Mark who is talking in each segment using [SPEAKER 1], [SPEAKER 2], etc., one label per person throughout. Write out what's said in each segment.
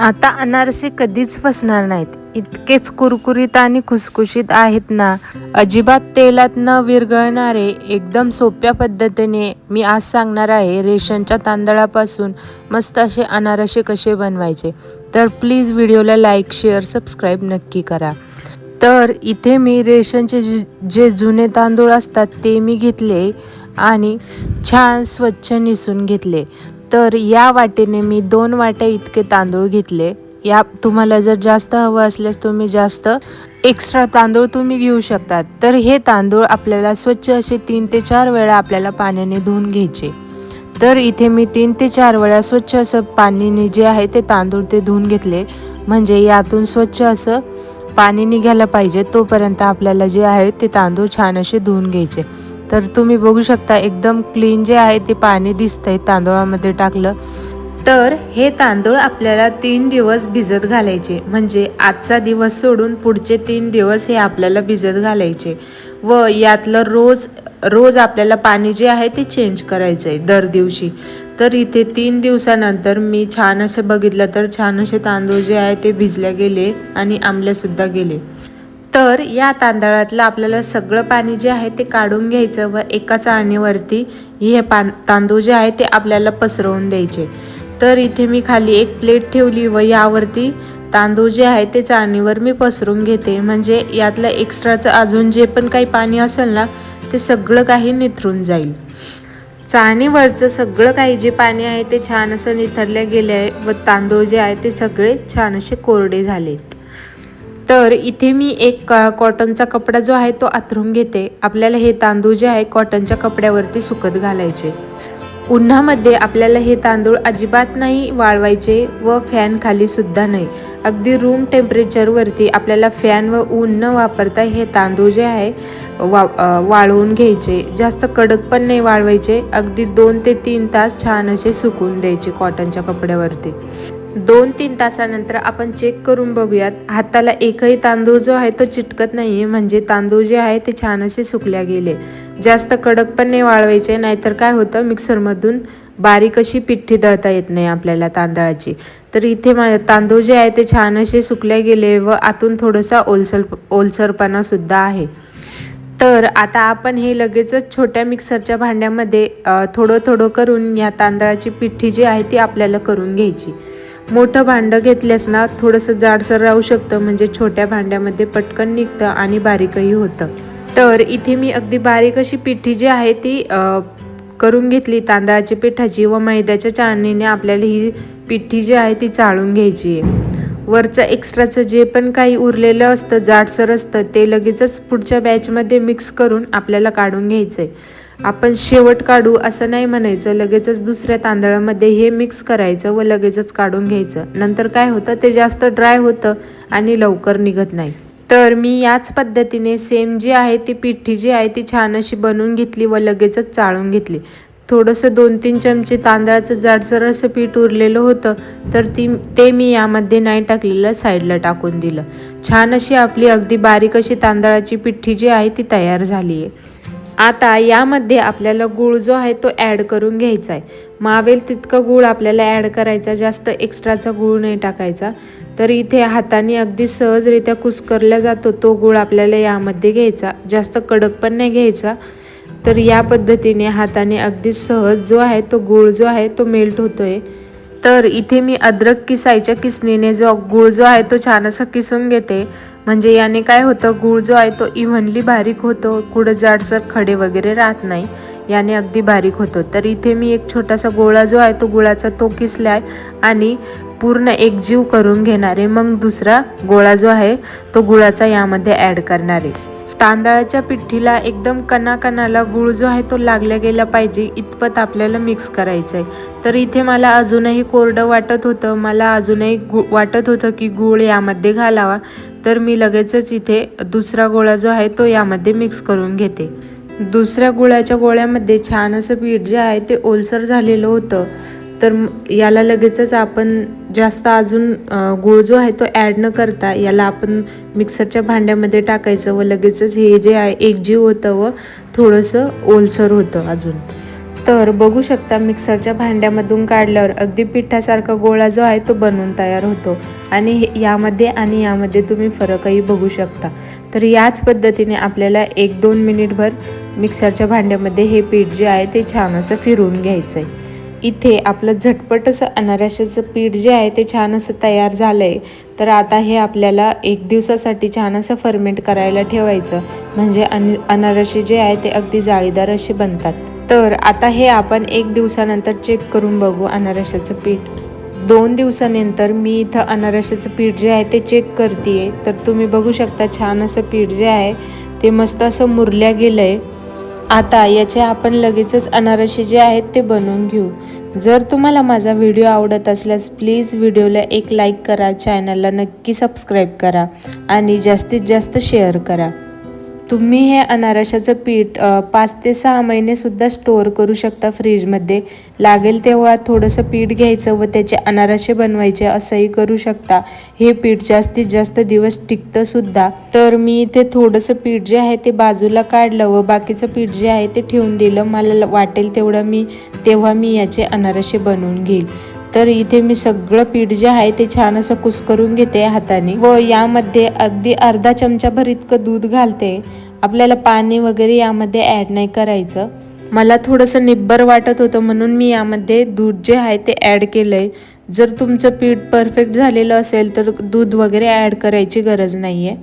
[SPEAKER 1] आता अनारसे कधीच फसणार नाहीत. इतकेच कुरकुरीत आणि खुसखुशीत आहेत ना. अजिबात तेलात न विरघळणारे एकदम सोप्या पद्धतीने मी आज सांगणार आहे रेशनच्या तांदळापासून मस्त असे अनारसे कसे बनवायचे. तर प्लीज व्हिडिओला लाईक शेअर सबस्क्राईब नक्की करा. तर इथे मी रेशनचे जे जे जुने तांदूळ असतात ते मी घेतले आणि छान स्वच्छ निसून घेतले. तर या वाटेने मी दोन वाट्या इतके तांदूळ घेतले. या तुम्हाला जर जास्त हवं असल्यास तुम्ही जास्त एक्स्ट्रा तांदूळ तुम्ही घेऊ शकतात. तर हे तांदूळ आपल्याला स्वच्छ असे तीन ते चार वेळा आपल्याला पाण्याने धुवून घ्यायचे. तर इथे मी तीन ते चार वेळा स्वच्छ असं पाणीने जे आहे ते तांदूळ ते धुवून घेतले. म्हणजे यातून स्वच्छ असं पाणी निघायला पाहिजे तोपर्यंत आपल्याला जे आहे ते तांदूळ छान असे धुवून घ्यायचे. तर तुम्ही बघू शकता एकदम क्लीन जे आहे ते पाणी दिसतंय तांदूळामध्ये टाकलं. तर हे तांदूळ आपल्याला तीन दिवस भिजत घालायचे. म्हणजे आजचा दिवस सोडून पुढचे तीन दिवस हे आपल्याला भिजत घालायचे. व यातलं रोज रोज आपल्याला पाणी जे आहे ते चेंज करायचं आहे दर दिवशी. तर इथे तीन दिवसानंतर मी छान असे बघितलं तर छान असे तांदूळ जे आहे ते भिजले गेले आणि आंबलेसुद्धा गेले. तर या तांदळातलं आपल्याला सगळं पाणी जे आहे ते काढून घ्यायचं व एका चाळणीवरती हे पान तांदूळ जे आहे ते आपल्याला पसरवून द्यायचे. तर इथे मी खाली एक प्लेट ठेवली व यावरती तांदूळ जे आहे ते चाळणीवर मी पसरून घेते. म्हणजे यातलं एक्स्ट्राचं अजून जे पण काही पाणी असेल ना ते सगळं काही निथरून जाईल. चाळणीवरचं सगळं काही जे पाणी आहे ते छान असं निथरले गेले आहे व तांदूळ जे आहे ते सगळे छान असे कोरडे झाले तर इथे मी एक कॉटनचा कपडा जो आहे तो आथरून घेते. आपल्याला हे तांदूळ जे आहे कॉटनच्या कपड्यावरती सुकत घालायचे. उन्हामध्ये आपल्याला हे तांदूळ अजिबात नाही वाळवायचे व फॅन खाली सुद्धा नाही. अगदी रूम टेम्परेचरवरती आपल्याला फॅन व ऊन न वापरता हे तांदूळ जे आहे वा वाळवून घ्यायचे. जास्त कडक पण नाही वाळवायचे. अगदी दोन ते तीन तास छान असे सुकून द्यायचे कॉटनच्या कपड्यावरती. दोन तीन तासानंतर आपण चेक करून बघूयात. हाताला एकही तांदूळ जो आहे तो चिटकत नाही आहे म्हणजे तांदूळ जे आहे ते छान असे सुकल्या गेले. जास्त कडक पण नाही वाळवायचे. नाहीतर काय होतं? मिक्सरमधून बारीक अशी पिठ्ठी दळता येत नाही आपल्याला तांदळाची. तर इथे मा तांदूळ जे आहे ते छान असे सुकले गेले व आतून थोडासा ओलसर ओलसरपणा सुद्धा आहे. तर आता आपण हे लगेचच छोट्या मिक्सरच्या भांड्यामध्ये थोडं थोडं करून या तांदळाची पिठ्ठी जी आहे ती आपल्याला करून घ्यायची. मोठं भांडं घेतल्यास ना थोडंसं जाडसर राहू शकतं म्हणजे छोट्या भांड्यामध्ये पटकन निघतं आणि बारीकही होतं. तर इथे मी अगदी बारीक अशी पिठी जी आहे ती करून घेतली तांदळाची पिठाची व मैद्याच्या चाळणीने आपल्याला ही पिठी जी आहे ती चाळून घ्यायची आहे. वरचं एक्स्ट्राचं जे पण काही उरलेलं असतं जाडसर असतं ते लगेचच पुढच्या बॅचमध्ये मिक्स करून आपल्याला काढून घ्यायचं आहे आपण शेवट काढू असं नाही म्हणायचं. लगेचच दुसऱ्या तांदळामध्ये हे मिक्स करायचं व लगेचच काढून घ्यायचं. नंतर काय होतं? ते जास्त ड्राय होतं आणि लवकर निघत नाही. तर मी याच पद्धतीने सेम जी आहे ती पिठी जी आहे ती छान अशी बनवून घेतली व लगेचच चाळून घेतली. थोडंसं दोन तीन चमचे तांदळाचं जाडसर असं पीठ उरलेलं होतं तर ती ते मी यामध्ये नाही टाकलेलं साईडला टाकून दिलं. छान अशी आपली अगदी बारीक अशी तांदळाची पिठी जी आहे ती तयार झाली आहे आता यामध्ये आपल्याला गूळ जो आहे तो ॲड करून घ्यायचा आहे. मावेल तितकं गूळ आपल्याला ॲड करायचा जास्त एक्स्ट्राचा गूळ नाही टाकायचा. तर इथे हाताने अगदी सहजरित्या कुस्करला जातो तो गूळ आपल्याला यामध्ये घ्यायचा. जास्त कडक पण नाही घ्यायचा. तर या पद्धतीने हाताने अगदी सहज जो आहे तो गूळ जो आहे तो मेल्ट होतो आहे तर इथे मी अद्रक किसायच्या किसणीने जो गूळ जो आहे तो छान असा किसून घेते. म्हणजे याने काय होतं गूळ जो आहे तो इव्हनली बारीक होतो कुठं जाडसर खडे वगैरे राहत नाही याने अगदी बारीक होतो. तर इथे मी एक छोटासा गोळा जो आहे तो गुळाचा तो किसलाय आणि पूर्ण एकजीव करून घेणार. आहे मग दुसरा गोळा जो आहे तो गुळाचा यामध्ये ॲड करणार. आहे तांदळाच्या पिठीला एकदम कणाकणाला गुळ जो आहे तो लागला गेला पाहिजे इतपत आपल्याला मिक्स करायचं आहे तर इथे मला अजूनही कोरडं वाटत होतं मला अजूनही गु वाटत होतं की गूळ यामध्ये घालावा. तर मी लगेचच इथे दुसरा गोळा जो आहे तो यामध्ये मिक्स करून घेते. दुसऱ्या गुळाच्या गोळ्यामध्ये छान असं पीठ जे आहे ते ओलसर झालेलं होतं. तर याला लगेचच आपण जास्त अजून गूळ जो आहे तो ॲड न करता याला आपण मिक्सरच्या भांड्यामध्ये टाकायचं व लगेचच हे जे आहे एकजीव होतं व थोडंसं ओलसर होतं अजून. तर बघू शकता मिक्सरच्या भांड्यामधून काढल्यावर अगदी पिठासारखा गोळा जो आहे तो बनवून तयार होतो. आणि हे- यामध्ये आणि यामध्ये तुम्ही फरकही बघू शकता. तर याच पद्धतीने आपल्याला एक दोन मिनिटभर मिक्सरच्या भांड्यामध्ये हे पीठ जे आहे ते छान असं फिरवून घ्यायचं आहे इथे आपलं झटपट असं अनारशाचं पीठ जे आहे ते छान असं तयार झालं आहे तर आता हे आपल्याला एक दिवसासाठी छान असं फर्मेंट करायला ठेवायचं. म्हणजे अन अनारसे जे आहे ते अगदी जाळीदार असे बनतात. तर आता हे आपण एक दिवसानंतर चेक करून बघू अनारशाचं पीठ. दोन दिवसानंतर मी इथं अनारशाचं पीठ जे आहे ते चेक करते तर तुम्ही बघू शकता छान असं पीठ जे आहे ते मस्त असं मुरल्या गेलं आहे आता याचे आपण लगेचच अनारसे जे आहेत ते बनवून घेऊ. जर तुम्हाला माझा व्हिडिओ आवडत असल्यास प्लीज व्हिडिओला एक लाईक करा चॅनलला नक्की सबस्क्राईब करा आणि जास्तीत जास्त शेअर करा. तुम्ही हे अनारशाचं पीठ पाच ते सहा महिनेसुद्धा स्टोअर करू शकता फ्रीजमध्ये लागेल तेव्हा थोडंसं पीठ घ्यायचं व त्याचे अनारसे बनवायचे असंही करू शकता. हे पीठ जास्तीत जास्त दिवस टिकतंसुद्धा तर मी इथे थोडंसं पीठ जे आहे ते बाजूला काढलं व बाकीचं पीठ जे आहे ते ठेवून दिलं. मला वाटेल तेवढं मी तेव्हा मी याचे अनारसे बनवून घेईल. तर इथे मी सगळं पीठ जे आहे ते छान असं कुस्करून घेते हाताने व यामध्ये अगदी अर्धा चमचाभर इतकं दूध घालते. आपल्याला पाणी वगैरे यामध्ये ॲड नाही करायचं. मला थोडंसं निब्बर वाटत होतं म्हणून मी यामध्ये दूध जे आहे ते ॲड केलं आहे जर तुमचं पीठ परफेक्ट झालेलं असेल तर दूध वगैरे ॲड करायची गरज नाही आहे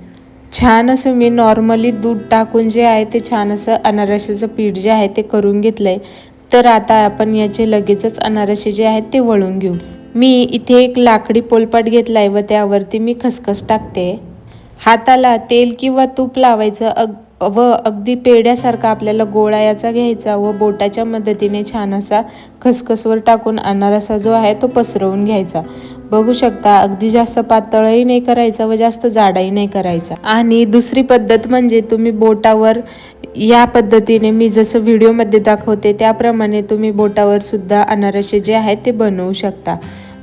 [SPEAKER 1] छान असं मी नॉर्मली दूध टाकून जे आहे ते छान असं अनारशाचं पीठ जे आहे ते करून घेतलं आहे तर आता आपण याचे लगेचच अनारसे जे आहेत ते वळून घेऊ. मी इथे एक लाकडी पोलपाट घेतला आहे व त्यावरती मी खसखस टाकते. हाताला तेल किंवा तूप लावायचं अग व अगदी पेड्यासारखा आपल्याला गोळा याचा घ्यायचा व बोटाच्या मदतीने छान असा खसखसवर टाकून अनारसा जो आहे तो पसरवून घ्यायचा. बघू शकता अगदी जास्त पातळही नाही करायचा व जास्त जाडाही नाही करायचा. आणि दुसरी पद्धत म्हणजे तुम्ही बोटावर या पद्धतीने मी जसं व्हिडिओमध्ये दाखवते त्याप्रमाणे तुम्ही बोटावर सुद्धा अनारसे जे आहेत ते बनवू शकता.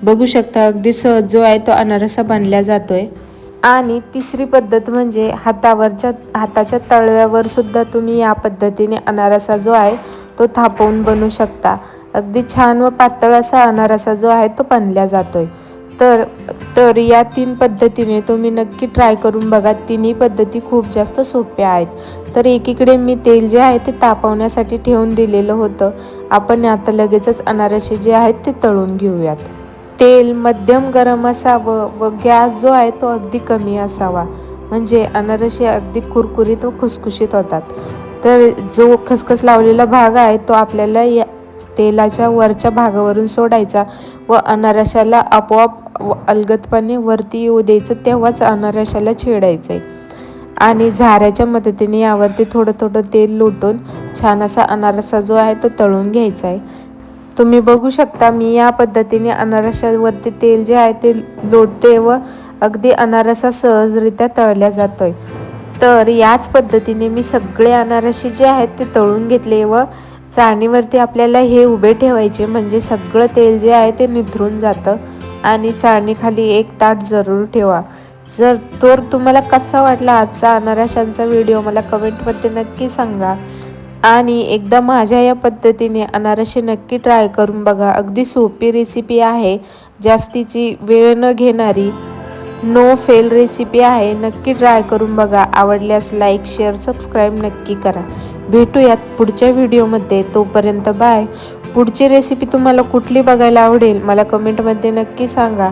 [SPEAKER 1] बघू शकता अगदी सहज जो आहे तो अनारसा बनला जातोय. आणि तिसरी पद्धत म्हणजे हातावरच्या हाताच्या तळव्यावर सुद्धा तुम्ही या पद्धतीने अनारसा जो आहे तो थापवून बनवू शकता. अगदी छान व पातळ असा अनारसा जो आहे तो बनला जातोय. तर तर या तीन पद्धतीने तुम्ही नक्की ट्राय करून बघा. तिन्ही पद्धती खूप जास्त सोप्या आहेत. तर एकीकडे मी तेल जे आहे ते तापवण्यासाठी ठेवून दिलेलं होतं. आपण आता लगेचच अनारसे जे आहेत ते तळून घेऊयात. तेल मध्यम गरम असावं व गॅस जो आहे तो अगदी कमी असावा. म्हणजे अनारसे अगदी कुरकुरीत व खुसखुशीत होतात. तर जो खसखस लावलेला भाग आहे तो आपल्याला या तेलाच्या वरच्या भागावरून सोडायचा व अनारशाला आपोआप व अलगदपणे वरती येऊ द्यायचं तेव्हाच अनारशाला छेडायचं आहे आणि झाऱ्याच्या मदतीने यावरती थोडं थोडं तेल लोटून छान असा अनारसा जो आहे तो तळून घ्यायचा आहे तुम्ही बघू शकता मी या पद्धतीने अनारशावरती तेल जे आहे ते लोटते व अगदी अनारसा सहजरित्या तळल्या जातोय. तर याच पद्धतीने मी सगळे अनारसे जे आहेत ते तळून घेतले व चाळणीवरती आपल्याला हे उभे ठेवायचे म्हणजे सगळं तेल जे आहे ते निधरून जातं आणि चाळणीखाली एक ताट जरूर ठेवा. जर तर तुम्हाला कसा वाटला आजचा अनारशांचा व्हिडिओ मला कमेंटमध्ये नक्की सांगा. आणि एकदा माझ्या या पद्धतीने अनारसे नक्की ट्राय करून बघा. अगदी सोपी रेसिपी आहे. जास्तीची वेळ न घेणारी. नो फेल रेसिपी आहे नक्की ट्राय करून बघा. आवडल्यास लाईक शेअर सबस्क्राईब नक्की करा. भेटूयात पुढच्या व्हिडिओमध्ये. तोपर्यंत बाय. पुढची रेसिपी तुम्हाला कुठली बघायला आवडेल मला कमेंटमध्ये नक्की सांगा.